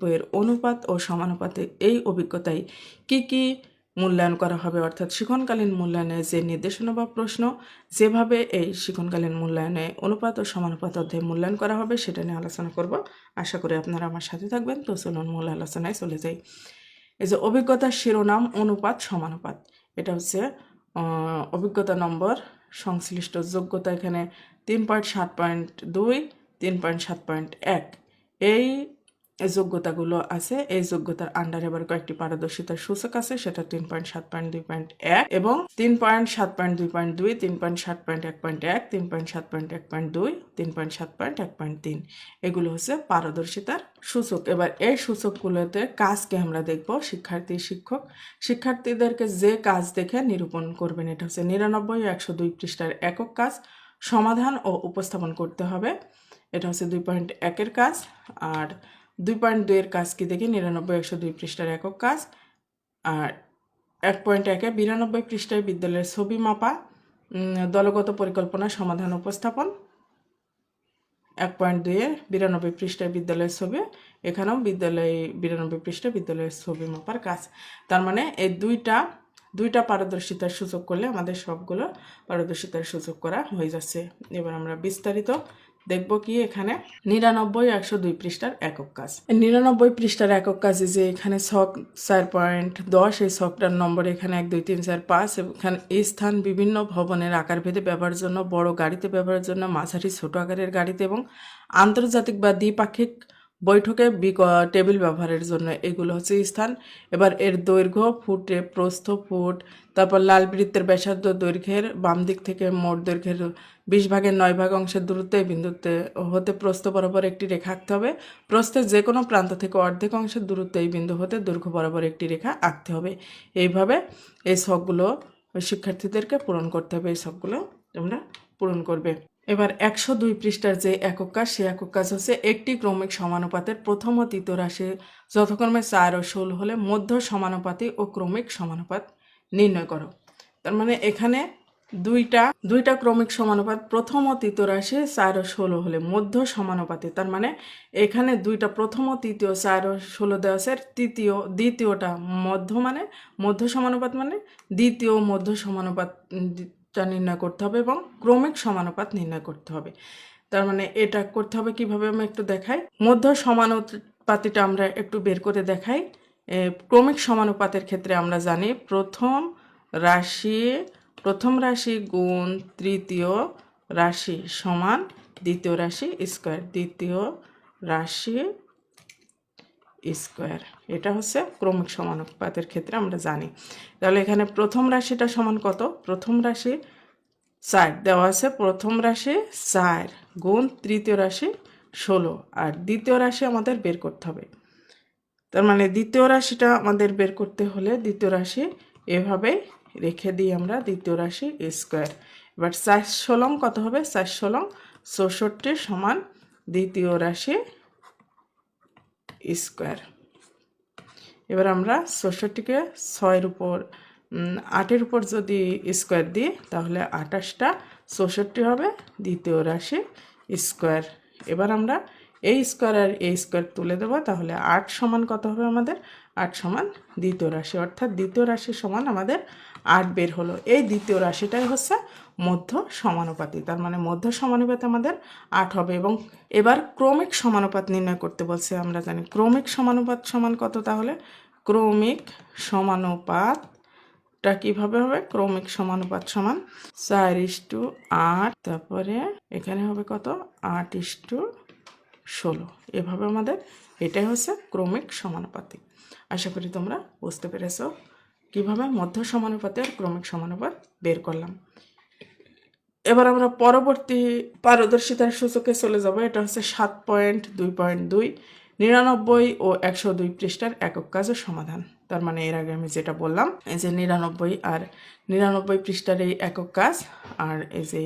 বইয়ের অনুপাত ও সমানুপাতে এই অভিজ্ঞতায় কি কি মূল্যায়ন করা হবে? অর্থাৎ শিক্ষণকালীন মূল্যায়নে যে নির্দেশনা বা প্রশ্ন, যেভাবে এই শিক্ষণকালীন মূল্যায়নে অনুপাত ও সমানুপাত অধ্যায়ে মূল্যায়ন করা হবে সেটা নিয়ে আলোচনা করব। আশা করি আপনারা আমার সাথে থাকবেন। তো চলুন মূল আলোচনায় চলে যাই। এই যে অভিজ্ঞতার শিরোনাম, অনুপাত, সমানুপাত। এটা হচ্ছে অভিজ্ঞতা নম্বর, সংশ্লিষ্ট যোগ্যতা এখানে তিন পয়েন্ট সাত পয়েন্ট দুই, তিন পয়েন্ট সাত পয়েন্ট এক। এই যোগ্যতাগুলো আছে, এই যোগ্যতার আন্ডারে আবার কয়েকটি পারদর্শিতার সূচক আছে, সেটা তিন পয়েন্ট সাত পয়েন্ট দুই পয়েন্ট এক এবং তিন পয়েন্ট সাত পয়েন্ট দুই পয়েন্ট দুই, তিন পয়েন্ট সাত পয়েন্ট এক পয়েন্ট এক, তিন পয়েন্ট সাত পয়েন্ট এক পয়েন্ট দুই, তিন পয়েন্ট সাত পয়েন্ট এক পয়েন্ট তিন। এগুলো হচ্ছে পারদর্শিতার সূচক। এবার এই সূচকগুলোতে কাজকে আমরা দেখব, শিক্ষার্থী, শিক্ষক। শিক্ষার্থীদেরকে যে কাজ দেখে নিরূপণ করবেন, এটা হচ্ছে নিরানব্বই, একশো দুই পৃষ্ঠার একক কাজ। সমাধান ও উপস্থাপন করতে হবে, এটা হচ্ছে দুই পয়েন্ট একের কাজ। আর দুই পয়েন্ট দুইয়ের কাজ কি দেখি? নিরানব্বই, একশো দুই পৃষ্ঠার একক কাজ। আর এক পয়েন্ট একে বিরানব্বই পৃষ্ঠায় বিদ্যালয়ের ছবি মাপা দলগত পরিকল্পনা সমাধান উপস্থাপন। এক পয়েন্ট দুইয়ের বিরানব্বই পৃষ্ঠায় বিদ্যালয়ের ছবি, এখানেও বিদ্যালয়ে বিরানব্বই পৃষ্ঠায় বিদ্যালয়ের ছবি মাপার কাজ। তার মানে এই দুইটা দুইটা পারদর্শিতার সুযোগ করলে আমাদের সবগুলো পারদর্শিতার সুযোগ করা হয়ে যাচ্ছে। এবার আমরা বিস্তারিত দেখব কি এখানে? নিরানব্বই, একশো দুই পৃষ্ঠার একক কাজ। নিরানব্বই পৃষ্ঠার একক কাজে যে এখানে ছক চার পয়েন্ট দশ, এই ছকটার নম্বর এখানে এক, দুই, তিন, চার, পাঁচ এখানে এই স্থান বিভিন্ন ভবনের আকার ভেদে ব্যবহারের জন্য, বড় গাড়িতে ব্যবহারের জন্য, মাঝারি ছোট আকারের গাড়িতে এবং আন্তর্জাতিক বা দ্বিপাক্ষিক বৈঠকে টেবিল ব্যবহারের জন্য এগুলো হচ্ছে স্থান। এবার এর দৈর্ঘ্য, ফুটে প্রস্থ ফুট, তারপর লাল বৃত্তের ব্যাসার্ধ দৈর্ঘ্যের বাম দিক থেকে মোট দৈর্ঘ্যের বিশ ভাগের নয় ভাগ অংশের দূরত্ব বিন্দুতে হতে প্রস্থ বরাবর একটি রেখা আঁকতে হবে। প্রস্থের যে কোনো প্রান্ত থেকে অর্ধেক অংশের দূরত্ব এই বিন্দু হতে দৈর্ঘ্য বরাবর একটি রেখা আঁকতে হবে। এইভাবে এই শখগুলো শিক্ষার্থীদেরকে পূরণ করতে হবে, এই ছকগুলো তোমরা পূরণ করবে। এবার একশো দুই পৃষ্ঠার যে একক কাজ সে একক কাজ হচ্ছে একটি ক্রমিক সমানুপাতের প্রথম ও তৃতীয় রাশি যথাক্রমে চার ও ষোলো হলে মধ্য সমানুপাতি ও ক্রমিক সমানুপাত নির্ণয় করো। তার মানে এখানে দুইটা দুইটা ক্রমিক সমানুপাত প্রথম ও তৃতীয় রাশি চার ও ষোলো হলে মধ্য সমানুপাতি তার মানে এখানে দুইটা প্রথম ও তৃতীয়, চার ও ষোলো দেওয়া আছে তৃতীয়, দ্বিতীয়টা মধ্য মানে মধ্য সমানুপাত মানে দ্বিতীয় মধ্য সমানুপাত টা নির্ণয় করতে হবে এবং ক্রমিক সমানুপাত নির্ণয় করতে হবে। তার মানে এটা করতে হবে কীভাবে আমি একটু দেখাই? মধ্য সমানুপাতিটা আমরা একটু বের করে দেখাই। ক্রমিক সমানুপাতের ক্ষেত্রে আমরা জানি প্রথম রাশি প্রথম রাশি গুণ তৃতীয় রাশি সমান দ্বিতীয় রাশি স্কোয়ার। দ্বিতীয় রাশি স্কোয়ার। এটা হচ্ছে ক্রমিক সমানুপাতের ক্ষেত্রে আমরা জানি। তাহলে এখানে প্রথম রাশিটা সমান কত? প্রথম রাশি চার। দেওয়া আছে প্রথম রাশি চার গুণ তৃতীয় রাশি ষোলো। আর দ্বিতীয় রাশি আমাদের বের করতে হবে। তার মানে দ্বিতীয় রাশিটা আমাদের বের করতে হলে দ্বিতীয় রাশি এভাবে রেখে দিই আমরা দ্বিতীয় রাশি স্কোয়ার। এবার চার ষোলং কত হবে? চার ষোলং চৌষট্টি সমান দ্বিতীয় রাশি স্কোয়ার। এবার আমরা ষষ্ঠটিকে ছয়ের উপর আটের উপর যদি স্কোয়ার দিই, তাহলে আঠাশটা চৌষট্টি হবে, দ্বিতীয় রাশি স্কোয়ার। এবার আমরা এই স্কোয়ার আর এই স্কোয়ার তুলে দেবো, তাহলে আট সমান কত হবে আমাদের? আট সমান দ্বিতীয় রাশি, অর্থাৎ দ্বিতীয় রাশি সমান আমাদের আট বের হলো। এই দ্বিতীয় রাশিটাই হচ্ছে মধ্য সমানুপাতি, তার মানে মধ্য সমানুপাত আমাদের আট হবে। এবং এবার ক্রমিক সমানুপাত নির্ণয় করতে বলছে আমরা জানি। ক্রমিক সমানুপাত সমান কত তাহলে? ক্রমিক সমানুপাতটা কীভাবে হবে? ক্রমিক সমানুপাত সমান চার ইস্টু আট, তারপরে এখানে হবে কত? আট ইস্টু ষোলো। এভাবে আমাদের এটাই হচ্ছে ক্রমিক সমানুপাতি আশা করি তোমরা বুঝতে পেরেছ কীভাবে মধ্য সমানুপাতে আর ক্রমিক সমানুপাত বের করলাম। এবার আমরা পরবর্তী পারদর্শিতার সূচকে চলে যাব। এটা হচ্ছে সাত পয়েন্ট, দুই পয়েন্ট, দুই, নিরানব্বই ও একশো দুই পৃষ্ঠার একক কাজের সমাধান। তার মানে এর আগে আমি যেটা বললাম, এই যে নিরানব্বই আর নিরানব্বই পৃষ্ঠার এই একক কাজ আর এই যে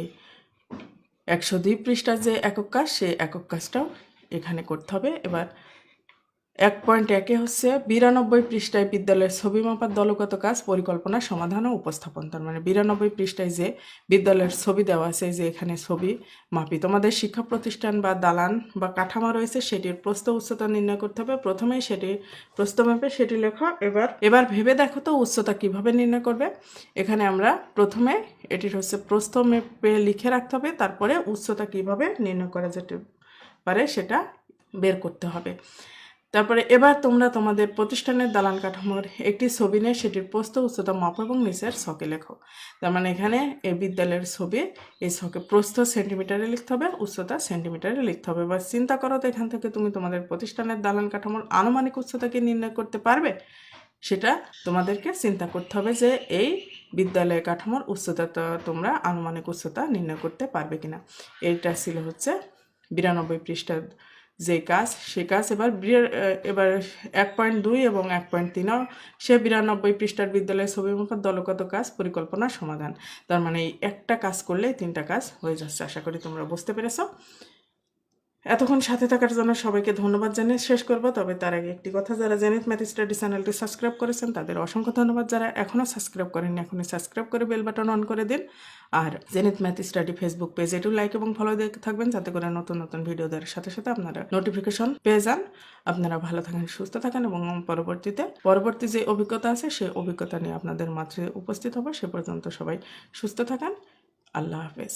একশো দুই পৃষ্ঠার যে একক কাজ, সেই একক কাজটাও এখানে করতে হবে। এবার এক পয়েন্ট একে হচ্ছে বিরানব্বই পৃষ্ঠায় বিদ্যালয়ের ছবি মাপার দলগত কাজ, পরিকল্পনা, সমাধান ও উপস্থাপন। তার মানে বিরানব্বই পৃষ্ঠায় যে বিদ্যালয়ের ছবি দেওয়া আছে, যে এখানে ছবি মাপি। তোমাদের শিক্ষা প্রতিষ্ঠান বা দালান বা কাঠামো রয়েছে, সেটির প্রস্থ উচ্চতা নির্ণয় করতে হবে। প্রথমেই সেটি প্রস্থ মাপে সেটি লেখো। এবার এবার ভেবে দেখো তো উচ্চতা কীভাবে নির্ণয় করবে। এখানে আমরা প্রথমে এটির হচ্ছে প্রস্থ মেপে লিখে রাখতে হবে। তারপরে উচ্চতা কীভাবে নির্ণয় করা যেতে পারে সেটা বের করতে হবে। তারপরে এবার তোমরা তোমাদের প্রতিষ্ঠানের দালান কাঠামোর একটি ছবি নিয়ে সেটির প্রস্থ, উচ্চতা মাপ এবং নিচের ছকে লেখো। তার মানে এখানে এই বিদ্যালয়ের ছবি, এই ছকে প্রস্থ সেন্টিমিটারে লিখতে হবে, উচ্চতা সেন্টিমিটারে লিখতে হবে। বা চিন্তা করো তো এখান থেকে তুমি তোমাদের প্রতিষ্ঠানের দালান কাঠামোর আনুমানিক উচ্চতাকে নির্ণয় করতে পারবে? সেটা তোমাদেরকে চিন্তা করতে হবে যে এই বিদ্যালয় কাঠামোর উচ্চতা তোমরা আনুমানিক উচ্চতা নির্ণয় করতে পারবে কিনা। এইটা ছিল হচ্ছে বিরানব্বই পৃষ্ঠার যে কাজ, সে কাজ এবার বিরা- এবার এক পয়েন্ট দুই এবং এক পয়েন্ট তিনও সে বিরানব্বই পৃষ্ঠার বিদ্যালয়ের ছবি মুখের দলগত কাজ, পরিকল্পনা, সমাধান। তার মানে এই একটা কাজ করলে তিনটা কাজ হয়ে যাচ্ছে, আশা করি তোমরা বুঝতে পেরেছ। এতক্ষণ সাথে থাকার জন্য সবাইকে ধন্যবাদ জানিয়ে শেষ করব। তবে তার আগে একটি কথা যারা জেনিত ম্যাথ স্টাডি চ্যানেলটি সাবস্ক্রাইব করেছেন, তাদের অসংখ্য ধন্যবাদ। যারা এখনও সাবস্ক্রাইব করেননি, এখনই সাবস্ক্রাইব করে বেল বাটন অন করে দিন। আর Zenith math study Facebook page এটিও লাইক এবং ফলো দিয়ে থাকবেন, যাতে করে নতুন নতুন ভিডিও দেওয়ার সাথে সাথে আপনারা নোটিফিকেশন পেয়ে যান। আপনারা ভালো থাকেন, সুস্থ থাকেন এবং পরবর্তীতে, পরবর্তী যে অভিজ্ঞতা আছে সেই অভিজ্ঞতা নিয়ে আপনাদের মাঝে উপস্থিত হব। সে পর্যন্ত সবাই সুস্থ থাকেন। আল্লাহ হাফেজ।